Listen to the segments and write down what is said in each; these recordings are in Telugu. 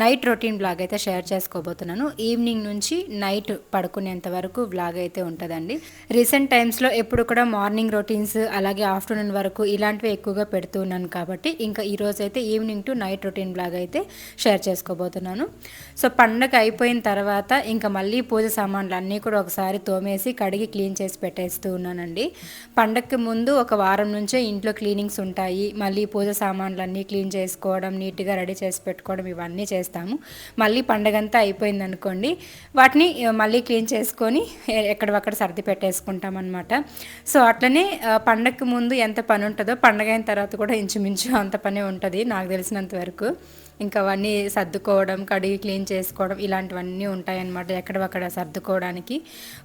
నైట్ రొటీన్ బ్లాగ్ అయితే షేర్ చేసుకోబోతున్నాను. ఈవినింగ్ నుంచి నైట్ పడుకునేంత వరకు బ్లాగ్ అయితే ఉంటుందండి. రీసెంట్ టైమ్స్లో ఎప్పుడు కూడా మార్నింగ్ రొటీన్స్ అలాగే ఆఫ్టర్నూన్ వరకు ఇలాంటివి ఎక్కువగా పెడుతూ ఉన్నాను కాబట్టి ఇంకా ఈరోజు అయితే evening to night routine vlog అయితే షేర్ చేసుకోబోతున్నాను. సో పండగ అయిపోయిన తర్వాత ఇంకా మళ్ళీ పూజ సామాన్లు అన్నీ కూడా ఒకసారి తోమేసి కడిగి క్లీన్ చేసి పెట్టేస్తూ ఉన్నానండి. పండగకి ముందు ఒక వారం నుంచే ఇంట్లో క్లీనింగ్స్ ఉంటాయి. మళ్ళీ పూజ సామాన్లు అన్నీ క్లీన్ చేసుకోవడం నీట్గా రెడీ చేసి పెట్టుకోవడం ఇవన్నీ చేస్తాము. మళ్ళీ పండగంతా అయిపోయింది అనుకోండి వాటిని మళ్ళీ క్లీన్ చేసుకొని ఎ- ఎక్కడవక్కడ సర్ది పెట్టేసుకుంటాం అనమాట సో అట్లనే ఆ, పండగకి ముందు ఎంత పని ఉంటుందో పండగ అయిన తర్వాత కూడా ఇంచుమించు అంత పనే ఉంటుంది నాకు తెలిసినంత వరకు. ఇంకా అవన్నీ సర్దుకోవడం కడిగి క్లీన్ చేసుకోవడం ఇలాంటివన్నీ ఉంటాయన్నమాట. ఎక్కడవక్కడ సర్దుకోవడానికి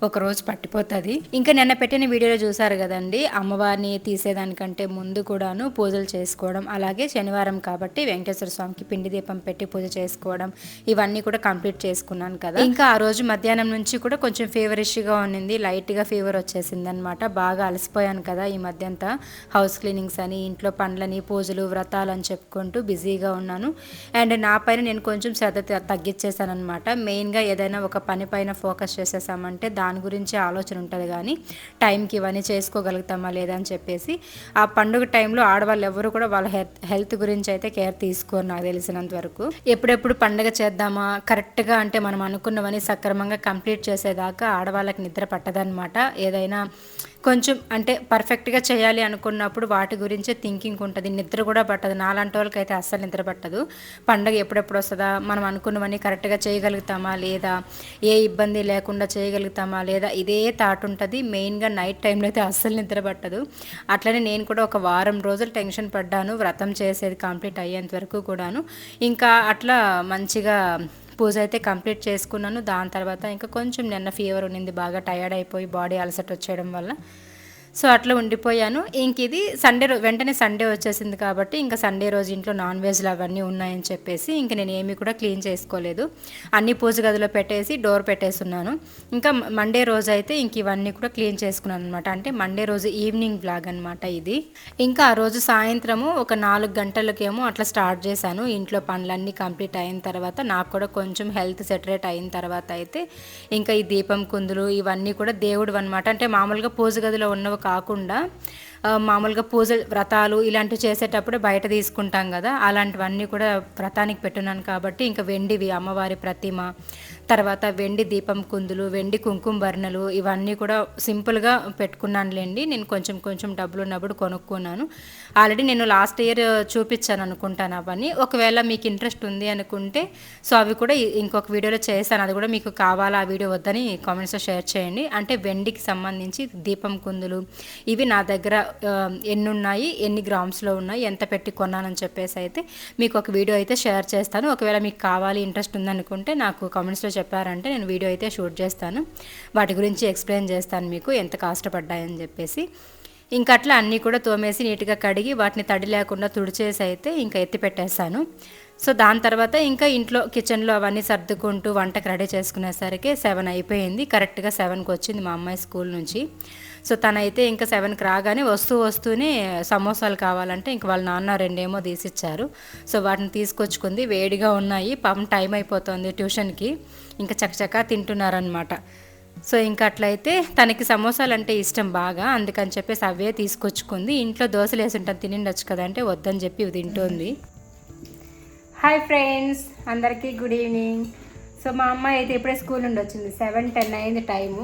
ఒక రోజు పట్టిపోతుంది. ఇంకా నిన్న పెట్టిన వీడియోలో చూసారు కదండి అమ్మవారిని తీసేదానికంటే ముందు కూడాను పూజలు చేసుకోవడం అలాగే శనివారం కాబట్టి వెంకటేశ్వర స్వామికి పిండి దీపం పెట్టి పూజ చేసుకోవడం ఇవన్నీ కూడా కంప్లీట్ చేసుకున్నాను కదా. ఇంకా ఆ రోజు మధ్యాహ్నం నుంచి కూడా కొంచెం ఫీవరిష్గా ఉన్నింది లైట్గా ఫీవర్ వచ్చేసింది అనమాట బాగా అలసిపోయాను కదా ఈ మధ్యంతా. హౌస్ క్లీనింగ్స్ అని ఇంట్లో పనులని పూజలు వ్రతాలు అని చెప్పుకుంటూ బిజీగా ఉన్నాను. అండ్ నా పైన నేను కొంచెం శ్రద్ధ త- మెయిన్గా ఏదైనా ఒక పని పైన ఫోకస్ చేసేసామంటే దాని గురించి ఆలోచన ఉంటుంది కానీ టైంకి ఇవన్నీ చేసుకోగలుగుతామా లేదా అని చెప్పేసి ఆ పండుగ టైంలో ఆడవాళ్ళు ఎవరు కూడా వాళ్ళ హెల్త్ హెల్త్ గురించి అయితే కేర్ తీసుకోరు నాకు తెలిసినంత వరకు. ఎప్పుడెప్పుడు పండుగ చేద్దామా కరెక్ట్గా అంటే మనం అనుకున్నవన్నీ సక్రమంగా కంప్లీట్ చేసేదాకా ఆడవాళ్ళకి నిద్ర పట్టదనమాట ఏదైనా కొంచెం అంటే పర్ఫెక్ట్గా చేయాలి అనుకున్నప్పుడు వాటి గురించే థింకింగ్ ఉంటుంది. నిద్ర కూడా పట్టదు. నాలాంటి వాళ్ళకి అయితే అస్సలు నిద్ర పట్టదు. పండగ ఎప్పుడెప్పుడు వస్తుందా? మనం అనుకున్నవన్నీ కరెక్ట్గా చేయగలుగుతామా లేదా? ఏ ఇబ్బంది లేకుండా చేయగలుగుతామా లేదా? ఇదే థాట్ ఉంటుంది. మెయిన్గా నైట్ టైంలో అయితే అస్సలు నిద్ర పట్టదు. అట్లనే నేను కూడా ఒక వారం రోజులు టెన్షన్ పడ్డాను. వ్రతం చేసేది కంప్లీట్ అయ్యేంత వరకు కూడాను. ఇంకా అట్లా మంచిగా పూజ అయితే కంప్లీట్ చేసుకున్నాను. దాని తర్వాత ఇంకా కొంచెం నిన్న ఫీవర్ ఉన్నింది బాగా టయర్డ్ అయిపోయి బాడీ అలసట వచ్చేయడం వల్ల. సో అట్లా ఉండిపోయాను. ఇంక ఇది సండే రో వెంటనే సండే వచ్చేసింది కాబట్టి ఇంకా సండే రోజు ఇంట్లో నాన్ వెజ్లు అవన్నీ ఉన్నాయని చెప్పేసి ఇంక నేను ఏమీ కూడా క్లీన్ చేసుకోలేదు. అన్ని పూజ గదిలో పెట్టేసి డోర్ పెట్టేస్తున్నాను ఇంకా మండే రోజు అయితే ఇంక ఇవన్నీ కూడా క్లీన్ చేసుకున్నాను అనమాట అంటే మండే రోజు ఈవినింగ్ బ్లాగ్ అనమాట ఇది. ఇంకా ఆ రోజు సాయంత్రము ఒక నాలుగు గంటలకేమో అట్లా స్టార్ట్ చేశాను. ఇంట్లో పనులన్నీ కంప్లీట్ అయిన తర్వాత నాకు కూడా కొంచెం హెల్త్ సెటరేట్ అయిన తర్వాత అయితే ఇంకా ఈ దీపం కుందులు ఇవన్నీ కూడా దేవుడు అనమాట అంటే మామూలుగా పూజ గదిలో ఉన్నవి కాకుండా మామూలుగా పూజలు వ్రతాలు ఇలాంటివి చేసేటప్పుడు బయట తీసుకుంటాం కదా అలాంటివన్నీ కూడా వ్రతానికి పెట్టున్నాను కాబట్టి ఇంకా వెండివి అమ్మవారి ప్రతిమ తర్వాత వెండి దీపం కుందులు వెండి కుంకుమ బర్ణలు ఇవన్నీ కూడా సింపుల్గా పెట్టుకున్నానులేండి. నేను కొంచెం కొంచెం డబ్బులు ఉన్నప్పుడు కొనుక్కున్నాను. ఆల్రెడీ నేను లాస్ట్ ఇయర్ చూపించాను అనుకుంటాను అవన్నీ. ఒకవేళ మీకు ఇంట్రెస్ట్ ఉంది అనుకుంటే సో అవి కూడా ఇంకొక వీడియోలో చేశాను అది కూడా మీకు కావాలా ఆ వీడియో వద్దని కామెంట్స్లో షేర్ చేయండి. అంటే వెండికి సంబంధించి దీపం కుందులు ఇవి నా దగ్గర ఎన్ని ఉన్నాయి ఎన్ని గ్రామ్స్లో ఉన్నాయి ఎంత పెట్టి కొన్నానని చెప్పేసి అయితే మీకు ఒక వీడియో అయితే షేర్ చేస్తాను. ఒకవేళ మీకు కావాలి ఇంట్రెస్ట్ ఉందనుకుంటే నాకు కామెంట్స్లో చెప్పారంటే నేను వీడియో అయితే షూట్ చేస్తాను. వాటి గురించి ఎక్స్ప్లెయిన్ చేస్తాను మీకు ఎంత కష్టపడ్డాయని చెప్పేసి. ఇంకా అట్లా అన్నీ కూడా తోమేసి నీట్గా కడిగి వాటిని తడి లేకుండా తుడిచేసి అయితే ఇంకా ఎత్తి పెట్టేస్తాను. సో దాని తర్వాత ఇంకా ఇంట్లో కిచెన్లో అవన్నీ సర్దుకుంటూ వంటకు రెడీ చేసుకునేసరికి సెవెన్ అయిపోయింది. కరెక్ట్గా సెవెన్కి వచ్చింది మా అమ్మాయి స్కూల్ నుంచి. సో తనైతే ఇంకా సెవెన్కి రాగానే వస్తూ వస్తూనే సమోసాలు కావాలంటే ఇంక వాళ్ళ నాన్న రెండేమో తీసిచ్చారు. సో వాటిని తీసుకొచ్చుకుంది. వేడిగా ఉన్నాయి. పాపం టైం అయిపోతుంది ట్యూషన్కి. ఇంకా చకచకా తింటున్నారనమాట సో ఇంకా అట్లయితే తనకి సమోసాలు అంటే ఇష్టం బాగా. అందుకని చెప్పేసి అవే తీసుకొచ్చుకుంది. ఇంట్లో దోశలు వేసి ఉంటాను తినిండొచ్చు కదా అంటే వద్దని చెప్పి ఇవి తింటుంది. హాయ్ ఫ్రెండ్స్ అందరికీ గుడ్ ఈవినింగ్. సో మా అమ్మాయి అయితే ఇప్పుడే స్కూల్ నుండి వచ్చింది. సెవెన్ టెన్ అయింది టైము.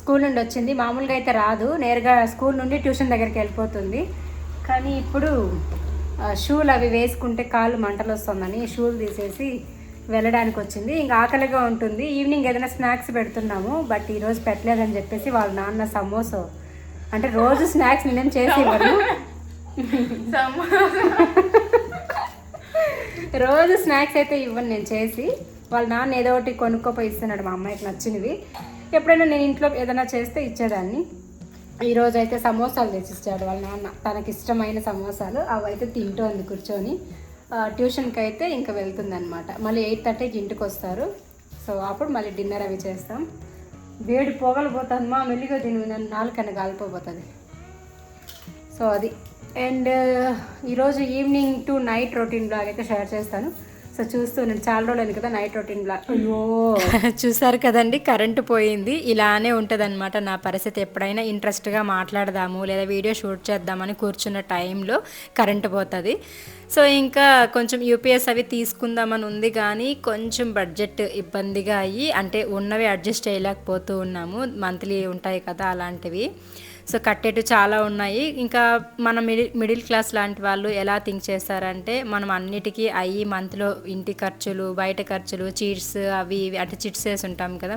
స్కూల్ నుండి వచ్చింది. మామూలుగా అయితే రాదు. నేరుగా స్కూల్ నుండి ట్యూషన్ దగ్గరికి వెళ్ళిపోతుంది. కానీ ఇప్పుడు షూలు అవి వేసుకుంటే కాళ్ళు మంటలు వస్తుందని షూలు తీసేసి వెళ్ళడానికి వచ్చింది ఇంకా ఆకలిగా ఉంటుంది. ఈవినింగ్ ఏదైనా స్నాక్స్ పెడుతున్నాము. బట్ ఈరోజు పెట్టలేదని చెప్పేసి వాళ్ళ నాన్న సమోసా అంటే రోజు స్నాక్స్ నేనేం చేసి ఇవ్వను. రోజు స్నాక్స్ అయితే ఇవ్వను నేను చేసి. వాళ్ళ నాన్న ఏదో ఒకటి కొనుక్కోపోయి ఇస్తున్నాడు మా అమ్మాయికి నచ్చినవి. ఎప్పుడైనా నేను ఇంట్లో ఏదైనా చేస్తే ఇచ్చేదాన్ని. ఈరోజు అయితే సమోసాలు తెచ్చిచ్చాడు వాళ్ళ నాన్న. తనకి ఇష్టమైన సమోసాలు. అవి అయితే తింటోంది కూర్చొని. ట్యూషన్కి అయితే ఇంకా వెళ్తుంది అనమాట మళ్ళీ ఎయిట్ థర్టీకి ఇంటికి వస్తారు సో అప్పుడు మళ్ళీ డిన్నర్ అవి చేస్తాం. వేడి పొగలు పోతుంది మా మెల్లిగా దీని నన్ను నాలుకన్నా కాలిపోతుంది సో అది. అండ్ ఈరోజు evening to night routine vlog అయితే షేర్ చేస్తాను. సో చూస్తూ నేను చాలా రోజులు కదా నైట్ రొటీన్ బ్లాగ్ అయ్యో. చూసారు కదండి కరెంటు పోయింది. ఇలానే ఉంటుంది నా పరిస్థితి. ఎప్పుడైనా ఇంట్రెస్ట్గా మాట్లాడదాము లేదా వీడియో షూట్ చేద్దామని కూర్చున్న టైంలో కరెంటు పోతుంది. సో ఇంకా కొంచెం యూపీఎస్ అవి తీసుకుందామని ఉంది కానీ కొంచెం బడ్జెట్ ఇబ్బందిగా అయ్యి అంటే ఉన్నవి అడ్జస్ట్ చేయలేకపోతూ ఉన్నాము. మంత్లీ ఉంటాయి కదా అలాంటివి. సో కట్టేటు చాలా ఉన్నాయి. ఇంకా మన మిడిల్ మిడిల్ క్లాస్ లాంటి వాళ్ళు ఎలా థింక్ చేస్తారంటే మనం అన్నిటికీ అయ్యి మంత్లో ఇంటి ఖర్చులు బయట ఖర్చులు చీట్స్ అవి ఇవి అంటే చిట్స్ వేసి ఉంటాం కదా.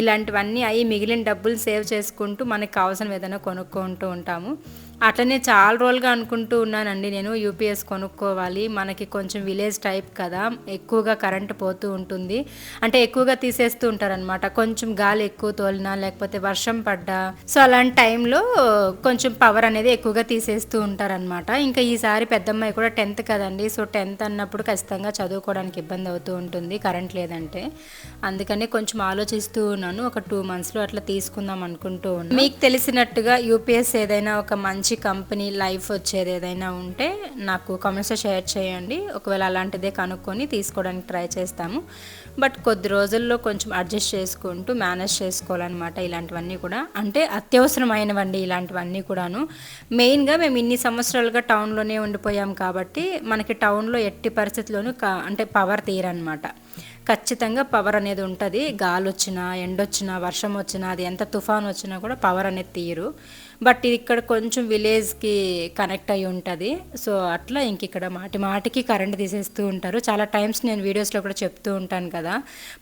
ఇలాంటివన్నీ అయ్యి మిగిలిన డబ్బులు సేవ్ చేసుకుంటూ మనకు కావాల్సిన ఏదైనా కొనుక్కుంటూ ఉంటాము. అట్లనే చాలా రోజులుగా అనుకుంటూ ఉన్నానండి నేను యూపీఎస్ కొనుక్కోవాలి. మనకి కొంచెం విలేజ్ టైప్ కదా ఎక్కువగా కరెంట్ పోతూ ఉంటుంది. అంటే ఎక్కువగా తీసేస్తూ ఉంటారనమాట కొంచెం గాలి ఎక్కువ తోలినా లేకపోతే వర్షం పడ్డా. సో అలాంటి టైంలో కొంచెం పవర్ అనేది ఎక్కువగా తీసేస్తూ ఉంటారనమాట ఇంకా ఈసారి పెద్దమ్మాయి కూడా టెన్త్ కదండి. సో టెన్త్ అన్నప్పుడు ఖచ్చితంగా చదువుకోవడానికి ఇబ్బంది అవుతూ ఉంటుంది. కరెంట్ లేదంటే. అందుకని కొంచెం ఆలోచిస్తూ ఉన్నాను. ఒక టూ మంత్స్లో అట్లా తీసుకుందాం అనుకుంటూ ఉన్నాను. మీకు తెలిసినట్టుగా యూపీఎస్ ఏదైనా ఒక మంచి మంచి కంపెనీ లైఫ్ వచ్చేది ఏదైనా ఉంటే నాకు కామెంట్స్లో షేర్ చేయండి. ఒకవేళ అలాంటిదే కనుక్కొని తీసుకోవడానికి ట్రై చేస్తాము. బట్ కొద్ది రోజుల్లో కొంచెం అడ్జస్ట్ చేసుకుంటూ మేనేజ్ చేసుకోవాలన్నమాట ఇలాంటివన్నీ కూడా. అంటే అత్యవసరమైనవండి ఇలాంటివన్నీ కూడాను. మెయిన్గా మేము ఇన్ని సంవత్సరాలుగా టౌన్లోనే ఉండిపోయాం కాబట్టి మనకి టౌన్లో ఎట్టి పరిస్థితుల్లోనూ అంటే పవర్ తీరనమాట ఖచ్చితంగా పవర్ అనేది ఉంటుంది. గాలి వచ్చినా ఎండొచ్చినా వర్షం వచ్చినా అది ఎంత తుఫాన్ వచ్చినా కూడా పవర్ అనేది తీయరు. బట్ ఇక్కడ కొంచెం విలేజ్కి కనెక్ట్ అయి ఉంటుంది. సో అట్లా ఇంక ఇక్కడ మాటి మాటికి కరెంట్ తీసేస్తూ ఉంటారు. చాలా టైమ్స్ నేను వీడియోస్లో కూడా చెప్తూ ఉంటాను కదా.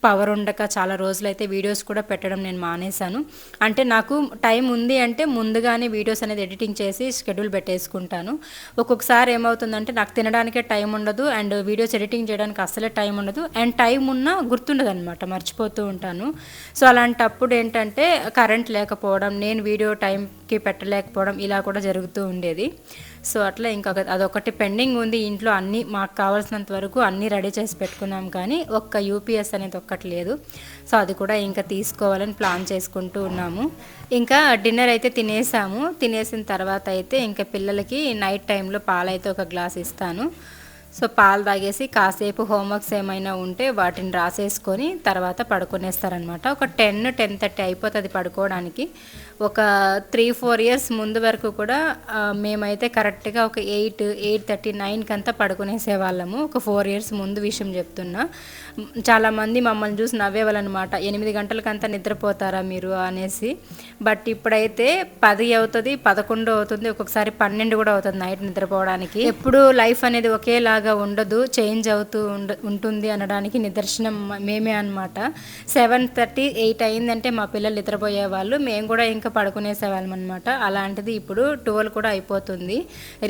పవర్ ఉండక చాలా రోజులైతే వీడియోస్ కూడా పెట్టడం నేను మానేశాను. అంటే నాకు టైం ఉంది అంటే ముందుగానే వీడియోస్ అనేది ఎడిటింగ్ చేసి షెడ్యూల్ పెట్టేసుకుంటాను. ఒక్కొక్కసారి ఏమవుతుందంటే నాకు తినడానికే టైం ఉండదు అండ్ వీడియోస్ ఎడిటింగ్ చేయడానికి అసలే టైం ఉండదు. అండ్ టైం ఉన్నా గుర్తుండదు అనమాట మర్చిపోతూ ఉంటాను. సో అలాంటప్పుడు ఏంటంటే కరెంట్ లేకపోవడం నేను వీడియో టైంకి పెట్టలేకపోవడం ఇలా కూడా జరుగుతూ ఉండేది. సో అట్లా ఇంకొక అదొకటి పెండింగ్ ఉంది ఇంట్లో అన్నీ మాకు కావాల్సినంత వరకు అన్నీ రెడీ చేసి పెట్టుకున్నాం కానీ ఒక్క యూపీఎస్ అనేది ఒక్కటి లేదు. సో అది కూడా ఇంకా తీసుకోవాలని ప్లాన్ చేసుకుంటూ ఉన్నాము. ఇంకా డిన్నర్ అయితే తినేసాము. తినేసిన తర్వాత అయితే ఇంకా పిల్లలకి నైట్ టైంలో పాలైతే ఒక గ్లాస్ ఇస్తాను. సో పాలు తాగేసి కాసేపు హోంవర్క్స్ ఏమైనా ఉంటే వాటిని రాసేసుకొని తర్వాత పడుకునేస్తారనమాట ఒక టెన్ టెన్ థర్టీ అయిపోతుంది పడుకోవడానికి. ఒక త్రీ ఫోర్ ఇయర్స్ ముందు వరకు కూడా మేమైతే కరెక్ట్గా ఒక ఎయిట్ ఎయిట్ థర్టీ నైన్కి అంతా పడుకునేసేవాళ్ళము. ఒక ఫోర్ ఇయర్స్ ముందు విషయం చెప్తున్నా. చాలామంది మమ్మల్ని చూసి నవ్వేవాళ్ళనమాట ఎనిమిది గంటలకంతా నిద్రపోతారా మీరు అనేసి. బట్ ఇప్పుడైతే పది అవుతుంది పదకొండు అవుతుంది ఒక్కొక్కసారి పన్నెండు కూడా అవుతుంది నైట్ నిద్రపోవడానికి. ఎప్పుడు లైఫ్ అనేది ఒకేలా ఒకేలాగా ఉండదు చేంజ్ అవుతూ ఉండ ఉంటుంది అనడానికి నిదర్శనం మేమే అనమాట సెవెన్ థర్టీ ఎయిట్ అయిందంటే మా పిల్లలు నిద్రపోయే వాళ్ళు మేము కూడా ఇంకా పడుకునేసేవాళ్ళం అనమాట అలాంటిది ఇప్పుడు ట్వెల్వ్ కూడా అయిపోతుంది.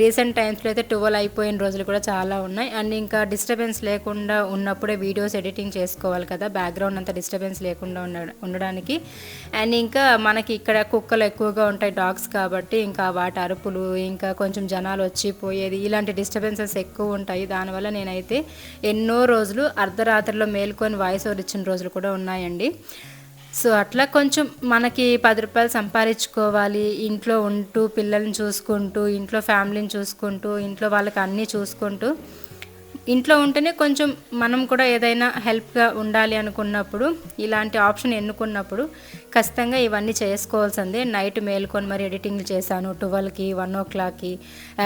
రీసెంట్ టైమ్స్లో అయితే ట్వెల్వ్ అయిపోయిన రోజులు కూడా చాలా ఉన్నాయి. అండ్ ఇంకా డిస్టర్బెన్స్ లేకుండా ఉన్నప్పుడే వీడియోస్ ఎడిటింగ్ చేసుకోవాలి కదా బ్యాక్గ్రౌండ్ అంతా డిస్టర్బెన్స్ లేకుండా ఉండడానికి. అండ్ ఇంకా మనకి ఇక్కడ కుక్కలు ఎక్కువగా ఉంటాయి డాగ్స్ కాబట్టి ఇంకా వాటి అరుపులు ఇంకా కొంచెం జనాలు వచ్చి పోయేది ఇలాంటి డిస్టర్బెన్సెస్ ఎక్కువ ఉంటాయి. దానివల్ల నేనైతే ఎన్నో రోజులు అర్ధరాత్రిలో మేల్కొని వాయిస్ ఓవర్ ఇచ్చిన రోజులు కూడా ఉన్నాయండి. సో అట్లా కొంచెం మనకి పది రూపాయలు సంపాదించుకోవాలి. ఇంట్లో ఉంటూ పిల్లల్ని చూసుకుంటూ ఇంట్లో ఫ్యామిలీని చూసుకుంటూ ఇంట్లో వాళ్ళకి అన్నీ చూసుకుంటూ ఇంట్లో ఉంటేనే కొంచెం మనం కూడా ఏదైనా హెల్ప్గా ఉండాలి అనుకున్నప్పుడు ఇలాంటి ఆప్షన్ ఎన్నుకున్నప్పుడు ఖచ్చితంగా ఇవన్నీ చేసుకోవాల్సిందే. నైట్ మేల్కొని మరి ఎడిటింగ్లు చేశాను. ట్వెల్వ్కి వన్ ఓ క్లాక్కి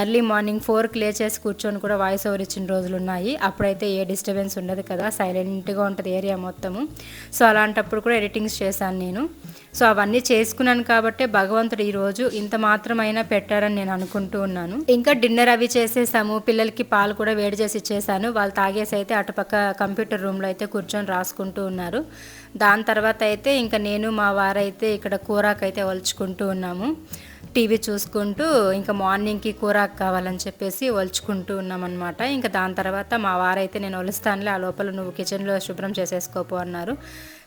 ఎర్లీ మార్నింగ్ ఫోర్కి లేచేసి కూర్చొని కూడా వాయిస్ ఓవర్ ఇచ్చిన రోజులు ఉన్నాయి. అప్పుడైతే ఏ డిస్టర్బెన్స్ ఉండదు కదా సైలెంట్గా ఉంటుంది ఏరియా మొత్తము. సో అలాంటప్పుడు కూడా ఎడిటింగ్స్ చేశాను నేను. సో అవన్నీ చేసుకున్నాను కాబట్టి భగవంతుడు ఈరోజు ఇంత మాత్రమైనా పెట్టారని నేను అనుకుంటూ ఉన్నాను. ఇంకా డిన్నర్ అవి చేసేసాము. పిల్లలకి పాలు కూడా వేడి చేసి ఇచ్చేసాను. వాళ్ళు తాగేసి అయితే అటుపక్క కంప్యూటర్ రూమ్లో అయితే కూర్చొని రాసుకుంటూ ఉన్నారు. దాని తర్వాత అయితే ఇంకా నేను మా వారైతే ఇక్కడ కూరాకైతే వలుచుకుంటూ ఉన్నాము. టీవీ చూసుకుంటూ ఇంకా మార్నింగ్కి కూరాకు కావాలని చెప్పేసి వలుచుకుంటూ ఉన్నామన్నమాట. ఇంకా దాని తర్వాత మా వారైతే నేను వలుస్తానులే ఆ లోపల నువ్వు కిచెన్లో శుభ్రం చేసేసుకోపో అన్నారు.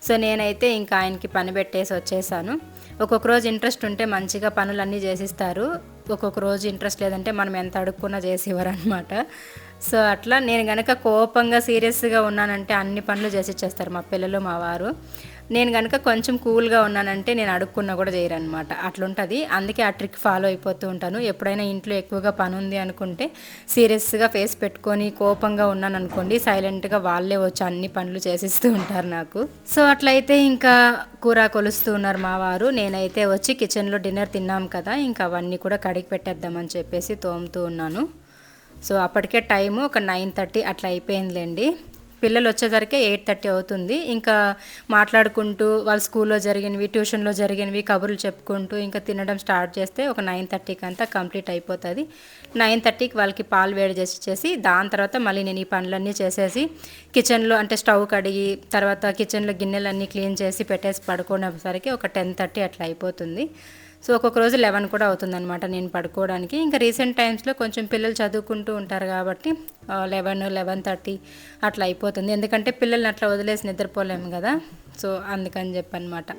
సో నేనైతే ఇంకా ఆయనకి పని పెట్టేసి వచ్చేసాను. ఒక్కొక్క రోజు ఇంట్రెస్ట్ ఉంటే మంచిగా పనులన్నీ చేసిస్తారు. ఒక్కొక్క రోజు ఇంట్రెస్ట్ లేదంటే మనం ఎంత అడుక్కున్నా చేసేవారు అనమాట సో అట్లా నేను కనుక కోపంగా సీరియస్గా ఉన్నానంటే అన్ని పనులు చేసి ఇచ్చేస్తారు మా పిల్లలు మా వారు. నేను కనుక కొంచెం కూల్గా ఉన్నానంటే నేను అడుక్కున్నా కూడా చేయరనమాట అట్లుంటుంది. అందుకే ఆ ట్రిక్ ఫాలో అయిపోతూ ఉంటాను. ఎప్పుడైనా ఇంట్లో ఎక్కువగా పని ఉంది అనుకుంటే సీరియస్గా ఫేస్ పెట్టుకొని కోపంగా ఉన్నాను అనుకోండి సైలెంట్గా వాళ్ళే వచ్చి అన్ని పనులు చేసిస్తూ ఉంటారు నాకు. సో అట్లయితే ఇంకా కూర కొలుస్తూ ఉన్నారు మా వారు. నేనైతే వచ్చి కిచెన్లో డిన్నర్ తిన్నాం కదా ఇంకా అవన్నీ కూడా కడిగి పెట్టేద్దామని చెప్పేసి తోముతూ ఉన్నాను. సో అప్పటికే టైము ఒక నైన్ థర్టీ అట్లా అయిపోయిందిలేండి. పిల్లలు వచ్చేసరికి ఎయిట్ థర్టీ అవుతుంది. ఇంకా మాట్లాడుకుంటూ వాళ్ళ స్కూల్లో జరిగినవి ట్యూషన్లో జరిగినవి కబుర్లు చెప్పుకుంటూ ఇంకా తినడం స్టార్ట్ చేస్తే ఒక నైన్ థర్టీకి అంతా కంప్లీట్ అయిపోతుంది. నైన్ థర్టీకి వాళ్ళకి పాలు వేడి చేసి ఇచ్చేసి దాని తర్వాత మళ్ళీ నేను ఈ పనులన్నీ చేసేసి కిచెన్లో అంటే స్టవ్ కడిగి తర్వాత కిచెన్లో గిన్నెలన్నీ క్లీన్ చేసి పెట్టేసి పడుకునేసరికి ఒక టెన్ థర్టీ అట్లా అయిపోతుంది. సో ఒక్కొక్క రోజు లెవెన్ కూడా అవుతుందన్నమాట నేను పడుకోవడానికి. ఇంకా రీసెంట్ టైమ్స్లో కొంచెం పిల్లలు చదువుకుంటూ ఉంటారు కాబట్టి లెవెన్ లెవెన్ థర్టీ అట్లా అయిపోతుంది. ఎందుకంటే పిల్లల్ని అట్లా వదిలేసి నిద్రపోలేము కదా. సో అందుకని చెప్పనమాట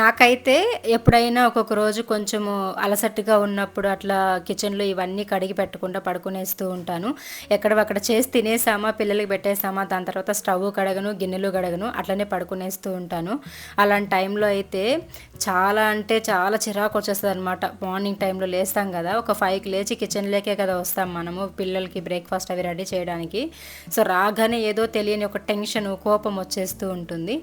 నాకైతే ఎప్పుడైనా ఒక్కొక్క రోజు కొంచెము అలసట్టుగా ఉన్నప్పుడు అట్లా కిచెన్లో ఇవన్నీ కడిగి పెట్టకుండా పడుకునేస్తూ ఉంటాను. ఎక్కడవక్కడ చేసి తినేసామా పిల్లలకి పెట్టేసామా దాని తర్వాత స్టవ్ కడగను గిన్నెలు కడగను అట్లనే పడుకునేస్తూ ఉంటాను. అలాంటి టైంలో అయితే చాలా అంటే చాలా చిరాకు వచ్చేస్తుంది అనమాట మార్నింగ్ టైంలో లేస్తాం కదా ఒక ఫైవ్కి లేచి కిచెన్లోకే కదా వస్తాం మనము పిల్లలకి బ్రేక్ఫాస్ట్ అవి రెడీ చేయడానికి. సో రాగానే ఏదో తెలియని ఒక టెన్షన్ కోపం వచ్చేస్తూ ఉంటుంది.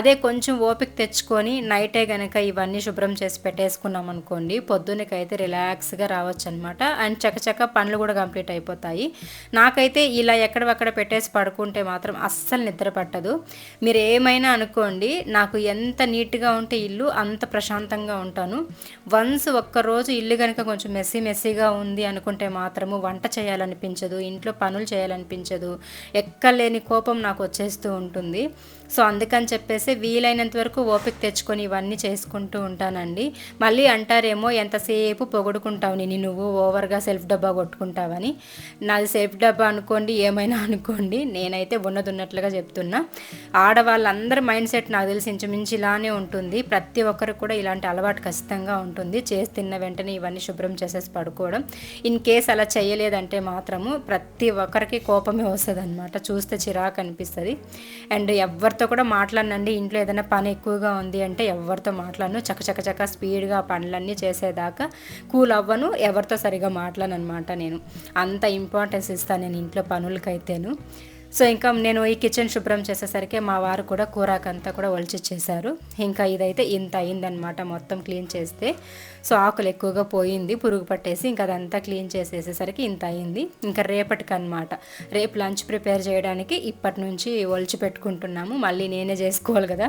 అదే కొంచెం ఓపిక తెచ్చుకొని నైట్ కనుక ఇవన్నీ శుభ్రం చేసి పెట్టేసుకున్నాం అనుకోండి పొద్దున్నకైతే రిలాక్స్గా రావచ్చు అనమాట అండ్ చకచక పనులు కూడా కంప్లీట్ అయిపోతాయి. నాకైతే ఇలా ఎక్కడవక్కడ పెట్టేసి పడుకుంటే మాత్రం అస్సలు నిద్ర పట్టదు. మీరు ఏమైనా అనుకోండి నాకు ఎంత నీట్గా ఉంటే ఇల్లు అంత ప్రశాంతంగా ఉంటాను. వన్స్ ఒక్కరోజు ఇల్లు కనుక కొంచెం మెస్సీ మెస్సీగా ఉంది అనుకుంటే మాత్రము వంట చేయాలనిపించదు ఇంట్లో పనులు చేయాలనిపించదు ఎక్కలేని కోపం నాకు వచ్చేస్తూ ఉంటుంది. సో అందుకని చెప్పేసి వీలైనంత వరకు ఓపిక తెచ్చుకొని ఇవన్నీ చేసుకుంటూ ఉంటానండి. మళ్ళీ అంటారేమో ఎంతసేపు పొగుడుకుంటావు నేను నువ్వు ఓవర్గా సెల్ఫ్ డబ్బా కొట్టుకుంటావని. నాది సెల్ఫ్ డబ్బా అనుకోండి ఏమైనా అనుకోండి నేనైతే ఉన్నది ఉన్నట్లుగా చెప్తున్నా. ఆడవాళ్ళందరి మైండ్ సెట్ నాకు తెలిసి ఇంచుమించి ఇలానే ఉంటుంది. ప్రతి ఒక్కరు కూడా ఇలాంటి అలవాటు ఖచ్చితంగా ఉంటుంది. చేసి తిన్న వెంటనే ఇవన్నీ శుభ్రం చేసేసి పడుకోవడం. ఇన్ కేస్ అలా చేయలేదంటే మాత్రము ప్రతి ఒక్కరికి కోపమే వస్తుంది అనమాట చూస్తే చిరాకు అనిపిస్తుంది. అండ్ ఎవరితో కూడా మాట్లాడనండి. ఇంట్లో ఏదైనా పని ఎక్కువగా ఉంది అంటే ఎవరితో మాట్లాడను. చకచక చక స్పీడ్గా పనులన్నీ చేసేదాకా కూల్ అవ్వను. ఎవరితో సరిగా మాట్లాడనమాట నేను. అంత ఇంపార్టెన్స్ ఇస్తాను నేను ఇంట్లో పనులకైతేను. సో ఇంకా నేను ఈ కిచెన్ శుభ్రం చేసేసరికి మా వారు కూడా కూరాకంతా కూడా ఒలిచిచ్చేసారు. ఇంకా ఇదైతే ఇంత అయిందనమాట మొత్తం క్లీన్ చేస్తే. సో ఆకులు ఎక్కువగా పోయింది పురుగు పట్టేసి ఇంకా అదంతా క్లీన్ చేసేసేసరికి ఇంత అయింది. ఇంకా రేపటికి అనమాట రేపు లంచ్ ప్రిపేర్ చేయడానికి ఇప్పటి నుంచి ఒలిచి పెట్టుకుంటున్నాము. మళ్ళీ నేనే చేసుకోవాలి కదా.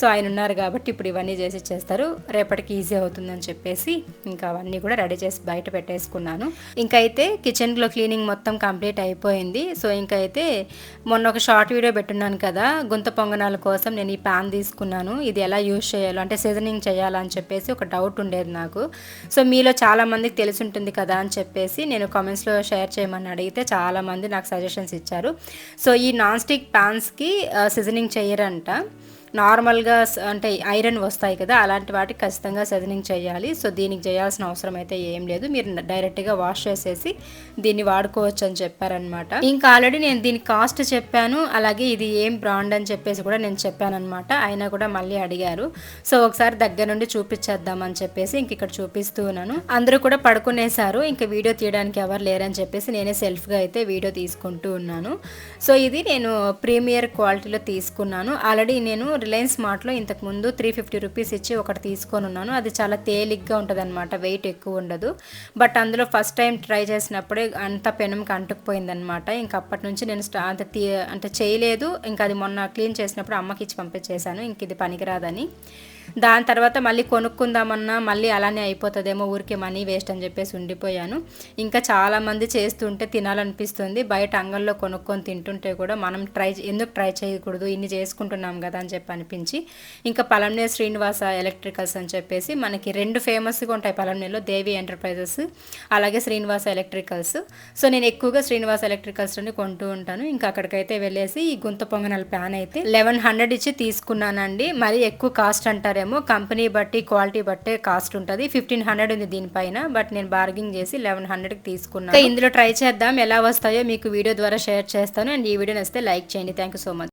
సో ఆయన ఉన్నారు కాబట్టి ఇప్పుడు ఇవన్నీ చేసి ఇచ్చేస్తారు. రేపటికి ఈజీ అవుతుందని చెప్పేసి ఇంకా అవన్నీ కూడా రెడీ చేసి బయట పెట్టేసుకున్నాను. ఇంకా అయితే కిచెన్లో క్లీనింగ్ మొత్తం కంప్లీట్ అయిపోయింది. సో ఇంకా అయితే మొన్న ఒక షార్ట్ వీడియో పెట్టున్నాను కదా గుంత పొంగనాల కోసం నేను ఈ ప్యాన్ తీసుకున్నాను. ఇది ఎలా యూజ్ చేయాలో అంటే సీజనింగ్ చేయాలని చెప్పేసి ఒక డౌట్ ఉండేది నాకు. సో మీలో చాలామందికి తెలిసి ఉంటుంది కదా అని చెప్పేసి నేను కామెంట్స్లో షేర్ చేయమని అడిగితే చాలామంది నాకు సజెషన్స్ ఇచ్చారు. సో ఈ నాన్ స్టిక్ ప్యాన్స్కి సీజనింగ్ చేయరంట. నార్మల్గా అంటే ఐరన్ వస్తాయి కదా అలాంటి వాటికి ఖచ్చితంగా సజనింగ్ చేయాలి. సో దీనికి చేయాల్సిన అవసరం అయితే ఏం లేదు. మీరు డైరెక్ట్గా వాష్ చేసేసి దీన్ని వాడుకోవచ్చు అని చెప్పారనమాట ఇంకా ఆల్రెడీ నేను దీని కాస్ట్ చెప్పాను. అలాగే ఇది ఏం బ్రాండ్ అని చెప్పేసి కూడా నేను చెప్పానమాట అయినా కూడా మళ్ళీ అడిగారు. సో ఒకసారి దగ్గర నుండి చూపించేద్దామని చెప్పేసి ఇంక ఇక్కడ చూపిస్తూ ఉన్నాను. అందరూ కూడా పడుకునేశారు. ఇంకా వీడియో తీయడానికి ఎవరు లేరని చెప్పేసి నేనే సెల్ఫ్గా అయితే వీడియో తీసుకుంటూ ఉన్నాను. సో ఇది నేను ప్రీమియర్ క్వాలిటీలో తీసుకున్నాను. ఆల్రెడీ నేను రిలయన్స్ మార్ట్లో ఇంతకుముందు త్రీ ఫిఫ్టీ రూపీస్ ఇచ్చి ఒకటి తీసుకొని ఉన్నాను. అది చాలా తేలిగ్గా ఉంటుంది అనమాట వెయిట్ ఎక్కువ ఉండదు. బట్ అందులో ఫస్ట్ టైం ట్రై చేసినప్పుడే అంత పెనంకి అంటుకుపోయిందనమాట ఇంక అప్పటి నుంచి నేను స్టా అంత తీ అంటే చేయలేదు. ఇంకా అది మొన్న క్లీన్ చేసినప్పుడు అమ్మకి ఇచ్చి పంపించేశాను. ఇంక ఇది పనికిరాదని. దాని తర్వాత మళ్ళీ కొనుక్కుందామన్నా మళ్ళీ అలానే అయిపోతుందేమో ఊరికే మనీ వేస్ట్ అని చెప్పేసి ఉండిపోయాను. ఇంకా చాలామంది చేస్తుంటే తినాలనిపిస్తుంది. బయట అంగల్లో కొనుక్కొని తింటుంటే కూడా మనం ట్రై ఎందుకు ట్రై చేయకూడదు? ఇన్ని చేసుకుంటున్నాం కదా అని చెప్పి అనిపించి ఇంకా పలంనే శ్రీనివాస ఎలక్ట్రికల్స్ అని చెప్పేసి మనకి రెండు ఫేమస్గా ఉంటాయి పలంనేలో దేవి ఎంటర్ప్రైజెస్ అలాగే శ్రీనివాస ఎలక్ట్రికల్స్. సో నేను ఎక్కువగా శ్రీనివాస ఎలక్ట్రికల్స్ని కొంటూ ఉంటాను. ఇంకా అక్కడికైతే వెళ్ళేసి ఈ గుంత పొంగనాల ప్యాన్ అయితే లెవెన్ హండ్రెడ్ ఇచ్చి తీసుకున్నానండి. మరి ఎక్కువ కాస్ట్ అంటారు అంటారేమో కంపెనీ బట్టి క్వాలిటీ బట్టే కాస్ట్ ఉంటుంది. ఫిఫ్టీన్ హండ్రెడ్ ఉంది దీనిపైన బట్ నేను బార్గింగ్ చేసి లెవెన్ హండ్రెడ్కి తీసుకున్నాను. ఇందులో ట్రై చేద్దాం ఎలా వస్తాయో మీకు వీడియో ద్వారా షేర్ చేస్తాను. అండ్ ఈ వీడియో నచ్చితే లైక్ చేయండి. Thank you so much.